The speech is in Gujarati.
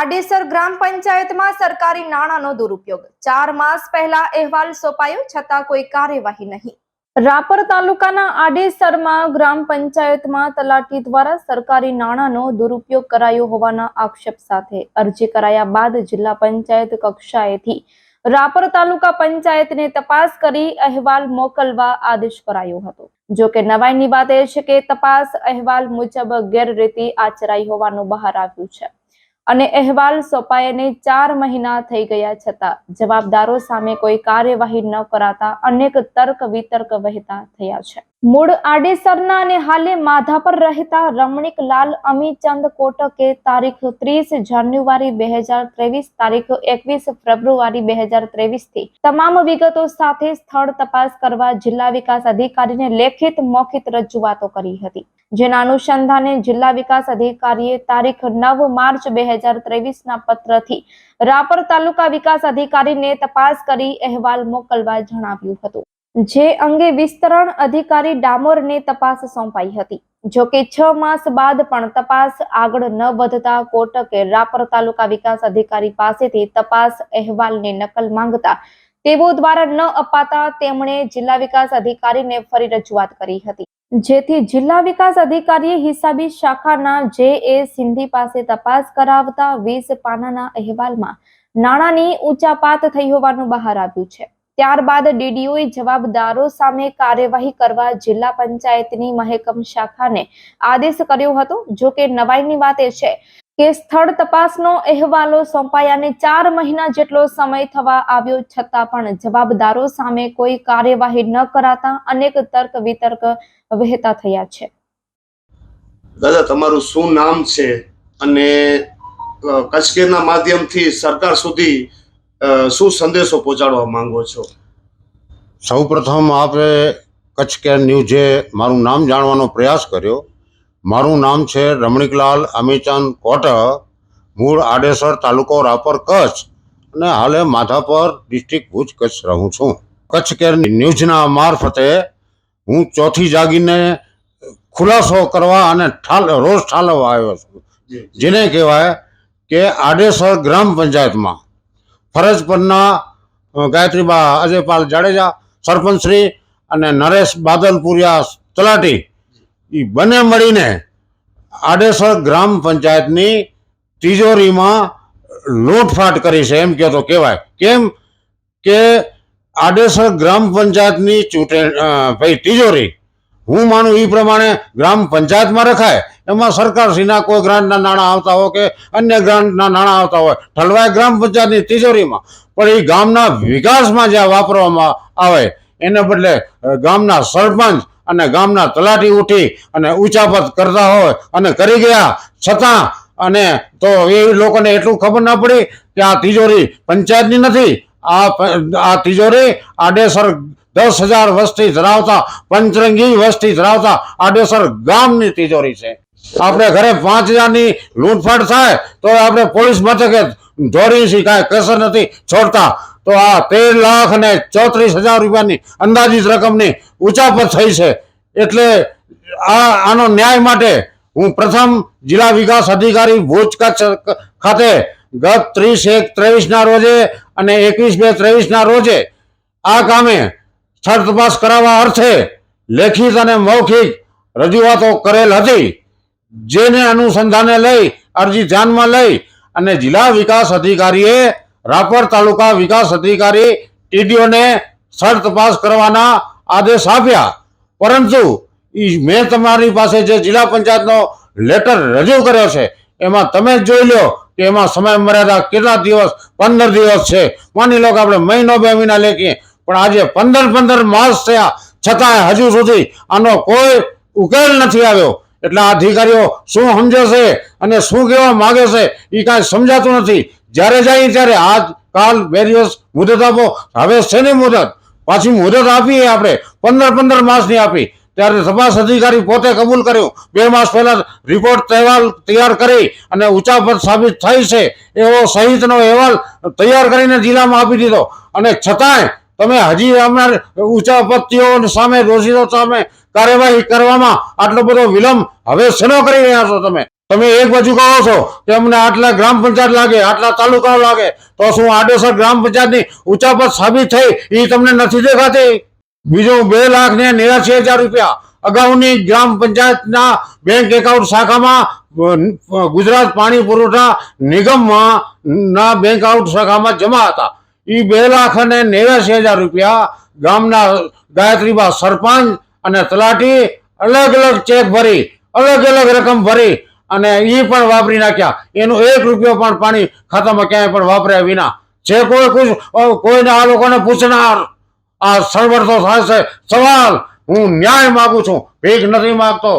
આડેસર ગ્રામ પંચાયતમાં સરકારી નાણાંનો દુરુપયોગ. ચાર માસ પહેલા અહેવાલ સોંપાયો, છતાં કોઈ કાર્યવાહી નહીં. રાપર તાલુકાના આડેસરમાં ગ્રામ પંચાયતમાં તલાટી દ્વારા સરકારી નાણાંનો દુરુપયોગ કરાયો હોવાના આક્ષેપ સાથે અરજી કરાયા બાદ જિલ્લા પંચાયત કક્ષાએથી રાપર તાલુકા પંચાયતને તપાસ કરી અહેવાલ મોકલવા આદેશ કરાયો હતો. જો કે નવાઈની વાત એ છે કે તપાસ અહેવાલ મુજબ ગેરરીતિ આચરાઈ હોવાનું બહાર આવ્યું છે. અને અહેવાલ સોંપાયને ચાર મહિના થઈ ગયા છતાં જવાબદારો સામે કોઈ કાર્યવાહી ન કરાતા અનેક તર્ક વિતર્ક વહેતા થયા છે. મૂળ આડેસરના અને હાલે માધાપર રહેતા રમણીક લાલ અમીચંદ કોટકે તારીખ ત્રીસ જાન્યુઆરી બે હજાર ત્રેવીસ તારીખ એકવીસ ફેબ્રુઆરી બે હજાર ત્રેવીસથી તમામ વિગતો સાથે સ્થળ તપાસ કરવા જિલ્લા વિકાસ અધિકારીને લેખિત મૌખિત રજૂઆતો કરી હતી. જેના અનુસંધાને જિલ્લા વિકાસ અધિકારીએ તારીખ નવ માર્ચ બે હજાર ત્રેવીસના પત્રથી રાપર તાલુકા વિકાસ અધિકારીને તપાસ કરી અહેવાલ મોકલવા જણાવ્યું હતું. જે અંગે વિસ્તરણ અધિકારી ડામોરને તપાસ સોંપાઈ હતી. જો કે છ માસ બાદ પણ તપાસ આગળ ન વધતા કોટકે રાપર તાલુકા વિકાસ અધિકારી પાસેથી તપાસ અહેવાલની નકલ માંગતા તેઓ દ્વારા ન અપાતા તેમણે જિલ્લા વિકાસ અધિકારીને ફરી રજૂઆત કરી હતી. જેથી જિલ્લા વિકાસ અધિકારીએ હિસાબી શાખાના જે એ સિંધી પાસે તપાસ કરાવતા વીસ પાનાના અહેવાલમાં નાણાંની ઊંચાપાત થઈ હોવાનું બહાર આવ્યું છે. ત્યારબાદ ડીડીઓએ જવાબદારો સામે કાર્યવાહી કરવા જિલ્લા પંચાયતની મહેકમ શાખાને આદેશ કર્યો હતો. જો કે નવાઈની વાત એ છે કે સ્થળ તપાસનો અહેવાલો સોંપાયાને ચાર મહિના જેટલો સમય થવા આવ્યો છતાં પણ જવાબદારો સામે કોઈ કાર્યવાહી ન કરાતા અનેક તર્ક વિતર્ક વહેતા થયા છે. દાદા, તમારું શું નામ છે? અને કચકેના માધ્યમથી સરકાર સુધી શું સંદેશો પહોંચાડવા માંગો છો? સૌપ્રથમ આપે કચ્છ કેર ન્યૂઝે મારું નામ જાણવાનો પ્રયાસ કર્યો મારું નામ છે રમણીકલાલ અમીચંદ કોટ મૂળ આડેસર તાલુકો રાપર કચ્છ અને હાલે માધાપર ડિસ્ટ્રિક્ટ ભુજ કચ્છ રહું છું. કચ્છ કેર ન્યૂઝના મારફતે હું ચોથી જાગીને ખુલાસો કરવા અને ઠાલ રોજ ઠાલવવા આવ્યો છું. જેને કહેવાય કે આડેસર ગ્રામ પંચાયતમાં ફરજ પરના ગાયત્રીબા અજયપાલ જાડેજા સરપંચશ્રી અને નરેશ બાદલપુરિયા તલાટી એ બંને મળીને આડેસર ગ્રામ પંચાયતની તિજોરીમાં લૂંટફાટ કરી છે, એમ કહો તો કહેવાય. કેમ કે આડેસર ગ્રામ પંચાયતની ચૂંટણી ભાઈ તિજોરી હું માનું એ પ્રમાણે ગ્રામ પંચાયતમાં રખાય. એમાં સરકારશ્રીના કોઈ ગ્રાન્ટના નાણાં આવતા હોય કે અન્ય ગ્રાન્ટના નાણાં આવતા હોય. ઠલવાય ગ્રામ પંચાયતની તિજોરીમાં. પણ એ ગામના વિકાસમાં જ્યાં વાપરવામાં આવે, એને બદલે ગામના સરપંચ અને ગામના તલાટી ઉઠી અને ઊંચાપત કરતા હોય અને કરી ગયા. છતાં અને તો એ લોકોને એટલું ખબર ના પડી કે આ તિજોરી પંચાયતની નથી. આ આ તિજોરી આડેસર દસ હજાર વસ્તી ધરાવતા, પંચરંગી વસ્તી ધરાવતા આડેસર ગામની તિજોરી છે. આપણે ઘરે પાંચ હજારની લૂંટફાટ થાય, તો આપણે પોલીસ મથકે ધોરી છીએ કાંઈ કસર નથી છોડતા. તો આ તેર લાખ અને ચોત્રીસ હજાર રૂપિયાની અંદાજિત રકમની ઉચાપત થઈ છે. એટલે આ, આનો ન્યાય માટે હું પ્રથમ જિલ્લા વિકાસ અધિકારી ભુજ કચ્છ ખાતે ગત ત્રીસ એક ત્રેવીસના રોજે અને એકવીસ બે ત્રેવીસના રોજે આ કામે સ્થળ તપાસ કરાવવા અર્થે લેખિત અને મૌખિક રજૂઆતો કરેલ હતી. જેને અનુસંધાને લઈ, અરજી ધ્યાનમાં લઈ અને જિલ્લા વિકાસ અધિકારીએ રાપર તાલુકા વિકાસ અધિકારી ટીડીઓને સ્થળ તપાસ કરવાના આદેશ આપ્યા. પરંતુ મેં તમારી પાસે જે જિલ્લા પંચાયતનો લેટર રજૂ કર્યો છે, એમાં તમે જ જોઈ લો કે એમાં સમય મર્યાદા કેટલા દિવસ? પંદર દિવસ છે. માની લો કે આપણે મહિનો બે મહિના લેખીએ પણ આજે પંદર પંદર માસ થયા, છતાંય હજુ સુધી આનો કોઈ ઉકેલ નથી આવ્યો. એટલે અધિકારીઓ શું સમજે છે અને શું કહેવા માગે છે એ કાંઈ સમજાતું નથી. જ્યારે જાય ત્યારે આજ કાલ બે દિવસ મુદત આપો. હવે શેની મુદત? પાછી મુદત આપીએ આપણે. પંદર પંદર માસની આપી. ત્યારે તપાસ અધિકારી પોતે કબૂલ કર્યું. બે માસ પહેલા રિપોર્ટ અહેવાલ તૈયાર કરી અને ઉચાપત સાબિત થઈ છે. એવો સહિતનો અહેવાલ તૈયાર કરીને જિલ્લામાં આપી દીધો. અને છતાંય તમે હજી અમાર ઊંચા પત્તીઓ સામે દોષિતો સામે કાર્યવાહી કરવામાં આટલો બધો વિલંબ હવે શેનો કરી રહ્યા છો તમે? તમે એક બાજુ કહો છો કે અમને આટલા ગ્રામ પંચાયત લાગે, આટલા તાલુકાઓ લાગે, તો શું આડેસર ગ્રામ પંચાયતની ઉચાપત સાબિત થઈ એ તમને નથી દેખાતી? બીજું બે લાખ ને નેવ્યાસી હજાર રૂપિયા અગાઉની ગ્રામ પંચાયતના બેંક એકાઉન્ટ શાખામાં ગુજરાત પાણી પુરવઠા નિગમમાં ના બેંક આઉટ શાખામાં જમા હતા. એ બે લાખ અને નેવ્યાસી હજાર રૂપિયા ગામના ગાયત્રીબા સરપંચ અને તલાટી અલગ અલગ ચેક ભરી, અલગ અલગ રકમ ભરી અને એ પણ વાપરી નાખ્યા. એનું એક રૂપિયો પણ પાણી ખાતામાં ક્યાંય પણ વાપર્યા વિના. જે કોઈ કુછ કોઈને આ લોકોને પૂછનાર, આ સળવડતો થાય છે. સવાલ હું ન્યાય માગું છું. ભીખ નથી માંગતો.